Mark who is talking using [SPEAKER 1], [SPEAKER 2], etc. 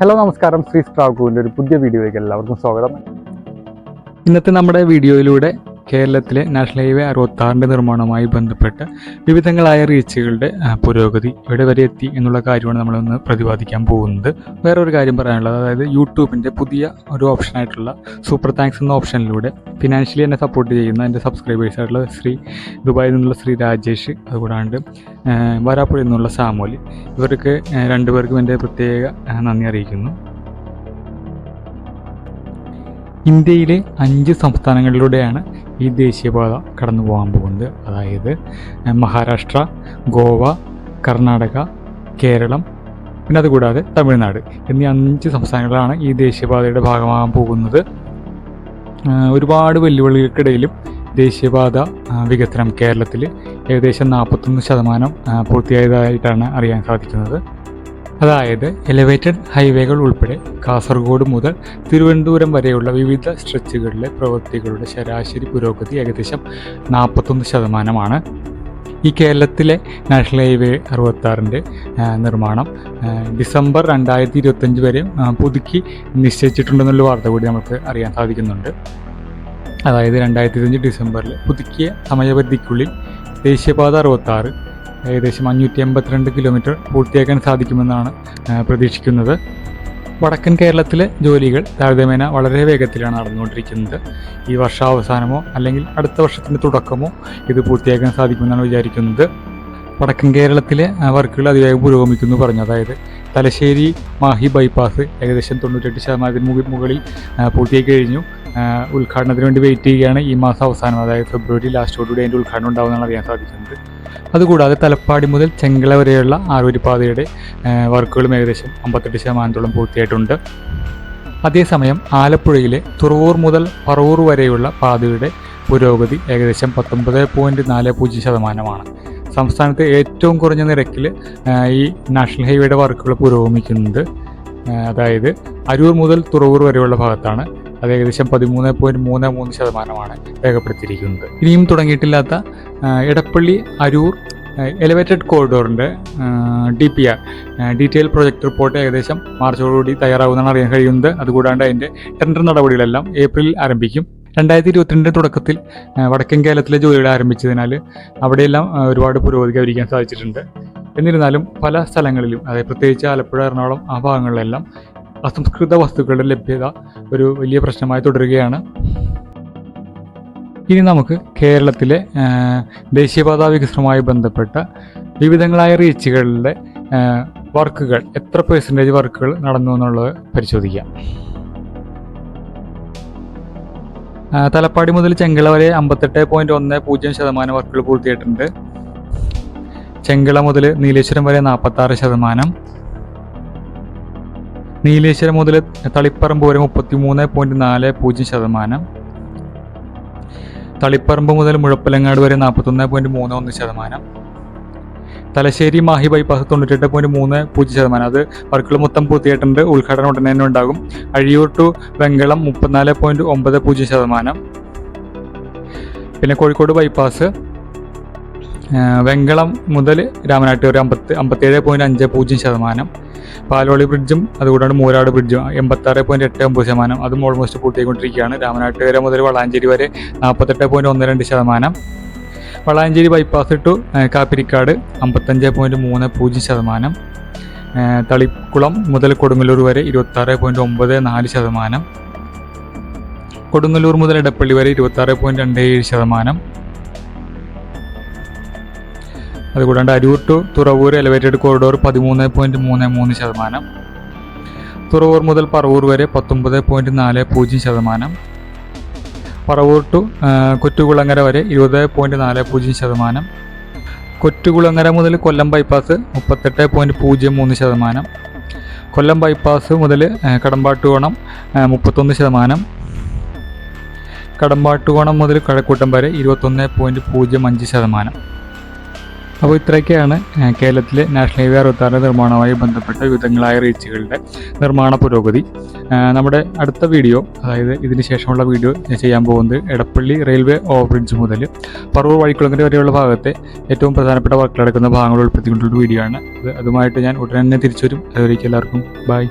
[SPEAKER 1] Hello നമസ്കാരം. ശ്രീ സ്ട്രാവുവിന്റെ ഒരു പുതിയ വീഡിയോയിലേക്ക് എല്ലാവർക്കും സ്വാഗതം.
[SPEAKER 2] ഇന്നത്തെ നമ്മുടെ വീഡിയോയിലൂടെ കേരളത്തിലെ നാഷണൽ ഹൈവേ അറുപത്താറിന്റെ നിർമ്മാണവുമായി ബന്ധപ്പെട്ട് വിവിധങ്ങളായ റീച്ചുകളുടെ പുരോഗതി എവിടെ വരെ എത്തി എന്നുള്ള കാര്യമാണ് നമ്മളൊന്ന് പ്രതിപാദിക്കാൻ പോകുന്നത്. വേറെ ഒരു കാര്യം പറയാനുള്ളത് അതായത് യൂട്യൂബിന്റെ പുതിയ ഒരു ഓപ്ഷനായിട്ടുള്ള സൂപ്പർ താങ്ക്സ് എന്ന ഓപ്ഷനിലൂടെ ഫിനാൻഷ്യലി എന്നെ സപ്പോർട്ട് ചെയ്യുന്ന എന്റെ സബ്സ്ക്രൈബേഴ്സ് ആയിട്ടുള്ള ശ്രീ ദുബായിൽ നിന്നുള്ള ശ്രീ രാജേഷ് അതുകൂടാണ്ട് വരാപ്പുഴയിൽ നിന്നുള്ള സാമോലി ഇവർക്ക് രണ്ടുപേർക്കും എന്റെ പ്രത്യേക നന്ദി അറിയിക്കുന്നു. ഇന്ത്യയിലെ അഞ്ച് സംസ്ഥാനങ്ങളിലൂടെയാണ് ഈ ദേശീയപാത കടന്നു പോകാൻ പോകുന്നത്. അതായത് മഹാരാഷ്ട്ര ഗോവ കർണാടക കേരളം പിന്നെ അതുകൂടാതെ തമിഴ്നാട് എന്നീ അഞ്ച് സംസ്ഥാനങ്ങളാണ് ഈ ദേശീയപാതയുടെ ഭാഗമാകാൻ പോകുന്നത്. ഒരുപാട് വെല്ലുവിളികൾക്കിടയിലും ദേശീയപാത വികസനം കേരളത്തിൽ ഏകദേശം നാൽപ്പത്തൊന്ന് ശതമാനം പൂർത്തിയായതായിട്ടാണ് അറിയാൻ സാധിക്കുന്നത്. അതായത് എലിവേറ്റഡ് ഹൈവേകൾ ഉൾപ്പെടെ കാസർഗോഡ് മുതൽ തിരുവനന്തപുരം വരെയുള്ള വിവിധ സ്ട്രെച്ചുകളിലെ പ്രവൃത്തികളുടെ ശരാശരി പുരോഗതി ഏകദേശം നാൽപ്പത്തൊന്ന് ശതമാനമാണ്. ഈ കേരളത്തിലെ നാഷണൽ ഹൈവേ അറുപത്താറിന്റെ നിർമ്മാണം ഡിസംബർ രണ്ടായിരത്തി ഇരുപത്തഞ്ച് വരെ പുതുക്കി നിശ്ചയിച്ചിട്ടുണ്ടെന്നുള്ള വാർത്ത കൂടി നമുക്ക് അറിയാൻ സാധിക്കുന്നുണ്ട്. അതായത് രണ്ടായിരത്തി ഇരുപത്തഞ്ച് ഡിസംബറിൽ പുതുക്കിയ സമയപരിധിക്കുള്ളിൽ ദേശീയപാത അറുപത്താറ് ഏകദേശം അഞ്ഞൂറ്റി എൺപത്തിരണ്ട് കിലോമീറ്റർ പൂർത്തിയാക്കാൻ സാധിക്കുമെന്നാണ് പ്രതീക്ഷിക്കുന്നത്. വടക്കൻ കേരളത്തിലെ ജോലികൾ താരതമ്യേന വളരെ വേഗത്തിലാണ് നടന്നുകൊണ്ടിരിക്കുന്നത്. ഈ വർഷാവസാനമോ അല്ലെങ്കിൽ അടുത്ത വർഷത്തിന്റെ തുടക്കമോ ഇത് പൂർത്തിയാക്കാൻ സാധിക്കുമെന്നാണ് വിചാരിക്കുന്നത്. വടക്കൻ കേരളത്തിലെ വർക്കുകൾ അതിവേഗം പുരോഗമിക്കുന്നു പറഞ്ഞു. അതായത് തലശ്ശേരി മാഹി ബൈപ്പാസ് ഏകദേശം തൊണ്ണൂറ്റെട്ട് ശതമാനത്തിന് മുകളിൽ പൂർത്തിയാക്കി കഴിഞ്ഞു. ഉദ്ഘാടനത്തിന് വേണ്ടി വെയിറ്റ് ചെയ്യുകയാണ്. ഈ മാസം അവസാനം അതായത് ഫെബ്രുവരി ലാസ്റ്റോടുകൂടി അതിന്റെ ഉദ്ഘാടനം ഉണ്ടാകുമെന്നാണ് അറിയാൻ സാധിക്കുന്നത്. അതുകൂടാതെ തലപ്പാടി മുതൽ ചെങ്കള വരെയുള്ള ആരൂരിപ്പാതയുടെ വർക്കുകളും ഏകദേശം അമ്പത്തെട്ട് ശതമാനത്തോളം പൂർത്തിയായിട്ടുണ്ട്. അതേസമയം ആലപ്പുഴയിലെ തുറവൂർ മുതൽ പറവൂർ വരെയുള്ള പാതയുടെ പുരോഗതി ഏകദേശം പത്തൊമ്പത് പോയിന്റ് നാല് പൂജ്യം ശതമാനമാണ്. സംസ്ഥാനത്ത് ഏറ്റവും കുറഞ്ഞ നിരക്കിൽ ഈ നാഷണൽ ഹൈവേയുടെ വർക്കുകൾ പുരോഗമിക്കുന്നത് അതായത് അരൂർ മുതൽ തുറവൂർ വരെയുള്ള ഭാഗത്താണ് അത് ഏകദേശം പതിമൂന്ന് പോയിന്റ് മൂന്ന് മൂന്ന് ശതമാനമാണ് രേഖപ്പെടുത്തിയിരിക്കുന്നത്. ഇനിയും തുടങ്ങിയിട്ടില്ലാത്ത Edappally Aroor elevated കോറിഡോറിന്റെ D P R detail project report ഏകദേശം മാർച്ചോടുകൂടി തയ്യാറാകുമെന്നാണ് അറിയാൻ കഴിയുന്നത്. അതുകൂടാണ്ട് അതിന്റെ ടെൻഡർ നടപടികളെല്ലാം ഏപ്രിലിൽ ആരംഭിക്കും. രണ്ടായിരത്തി ഇരുപത്തിരണ്ടിന്റെ തുടക്കത്തിൽ വടക്കൻ കേരളത്തിലെ ജോലികൾ ആരംഭിച്ചതിനാൽ അവിടെയെല്ലാം ഒരുപാട് പുരോഗതി കൈവരിക്കാൻ സാധിച്ചിട്ടുണ്ട്. എന്നിരുന്നാലും പല സ്ഥലങ്ങളിലും അതായത് പ്രത്യേകിച്ച് ആലപ്പുഴ എറണാകുളം ആ ഭാഗങ്ങളിലെല്ലാം അസംസ്കൃത വസ്തുക്കളുടെ ലഭ്യത ഒരു വലിയ പ്രശ്നമായി തുടരുകയാണ്. ഇനി നമുക്ക് കേരളത്തിലെ ദേശീയപാതാ വികസനവുമായി ബന്ധപ്പെട്ട വിവിധങ്ങളായ റീച്ചുകളുടെ വർക്കുകൾ എത്ര പെർസെന്റേജ് വർക്കുകൾ നടന്നു എന്നുള്ളത് പരിശോധിക്കാം. തലപ്പാടി മുതൽ ചെങ്കള വരെ അമ്പത്തെട്ട് പോയിന്റ് ഒന്ന് പൂജ്യം ശതമാനം വർക്കുകൾ പൂർത്തിയായിട്ടുണ്ട്. ചെങ്കള മുതൽ നീലേശ്വരം വരെ നാൽപ്പത്തി ആറ് ശതമാനം. നീലേശ്വരം മുതൽ തളിപ്പറമ്പ് വരെ മുപ്പത്തി മൂന്ന് പോയിന്റ് നാല് പൂജ്യം ശതമാനം. തളിപ്പറമ്പ് മുതൽ മുഴപ്പലങ്ങാട് വരെ നാൽപ്പത്തൊന്ന് പോയിന്റ് മൂന്ന് ഒന്ന് ശതമാനം. തലശ്ശേരി മാഹി ബൈപ്പാസ് തൊണ്ണൂറ്റെട്ട് പോയിന്റ് മൂന്ന് പൂജ്യം ശതമാനം. അത് വർക്കുകൾ മൊത്തം പൂർത്തിയായിട്ടുണ്ട്. ഉദ്ഘാടനം ഉടനെ തന്നെ ഉണ്ടാകും. അഴിയൂർ ടു വെങ്കളം മുപ്പത്തിനാല് പോയിന്റ് ഒമ്പത് പൂജ്യം ശതമാനം. പിന്നെ കോഴിക്കോട് ബൈപ്പാസ് വെങ്കളം മുതൽ രാമനാട്ടുകര അമ്പത്തി അമ്പത്തേഴ് പോയിന്റ് അഞ്ച് പൂജ്യം ശതമാനം പാലോളി ബ്രിഡ്ജും അതുകൂടാണ്ട് മൂരാട് ബ്രിഡ്ജും എൺപത്താറ് പോയിന്റ് എട്ട് ഒമ്പത് ശതമാനം അതും ഓൾമോസ്റ്റ് പൂർത്തിയായിക്കൊണ്ടിരിക്കുകയാണ് രാമനാട്ടുകര മുതൽ വളാഞ്ചേരി വരെ നാൽപ്പത്തെട്ട് പോയിന്റ് ഒന്ന് രണ്ട് ശതമാനം. വളാഞ്ചേരി ബൈപ്പാസ് ടു കാപ്പിരിക്കാട് അമ്പത്തഞ്ച് പോയിന്റ് മൂന്ന് പൂജ്യം ശതമാനം തളിക്കുളം മുതൽ കൊടുങ്ങല്ലൂർ വരെ ഇരുപത്താറ് പോയിന്റ് ഒമ്പത് നാല് ശതമാനം കൊടുങ്ങല്ലൂർ മുതൽ ഇടപ്പള്ളി വരെ ഇരുപത്താറ് പോയിന്റ് രണ്ട് ഏഴ് ശതമാനം അതുകൂടാണ്ട് Aroor to Thuravoor elevated corridor പതിമൂന്ന് പോയിന്റ് മൂന്ന് മൂന്ന് ശതമാനം. തുറവൂർ മുതൽ പറവൂർ വരെ പത്തൊമ്പത് പോയിന്റ് നാല് പൂജ്യം ശതമാനം. പറവൂർ ടു കൊറ്റുകുളങ്ങര വരെ ഇരുപത് പോയിന്റ് നാല് പൂജ്യം ശതമാനം. കൊറ്റുകുളങ്ങര മുതൽ കൊല്ലം ബൈപ്പാസ് മുപ്പത്തെട്ട് പോയിന്റ് പൂജ്യം മൂന്ന് ശതമാനം. കൊല്ലം ബൈപ്പാസ് മുതൽ കടമ്പാട്ടുകോണം മുപ്പത്തൊന്ന് ശതമാനം. കടമ്പാട്ടുകോണം മുതൽ കഴക്കൂട്ടം വരെ ഇരുപത്തൊന്ന് പോയിന്റ് പൂജ്യം അഞ്ച് ശതമാനം. അപ്പോൾ ഇത്രയൊക്കെയാണ് കേരളത്തിലെ നാഷണൽ ഹൈവേ അറുപത്താറിന്റെ നിർമ്മാണവുമായി ബന്ധപ്പെട്ട വിവിധങ്ങളായ റീച്ചുകളുടെ നിർമ്മാണ പുരോഗതി. നമ്മുടെ അടുത്ത വീഡിയോ അതായത് ഇതിന് ശേഷമുള്ള വീഡിയോ ചെയ്യാൻ പോകുന്നത് എടപ്പള്ളി റെയിൽവേ ഓവർ ബ്രിഡ്ജ് മുതൽ പറവൂർ വഴിക്കുളങ്ങര വരെയുള്ള ഭാഗത്തെ ഏറ്റവും പ്രധാനപ്പെട്ട വർക്കുകൾ നടക്കുന്ന ഭാഗങ്ങൾ ഉൾപ്പെടുത്തിക്കൊണ്ടുള്ള വീഡിയോ ആണ്. അതുമായിട്ട് ഞാൻ ഉടനെ തന്നെ തിരിച്ചു വരും. അതുവരേക്കും എല്ലാവർക്കും. ബൈ.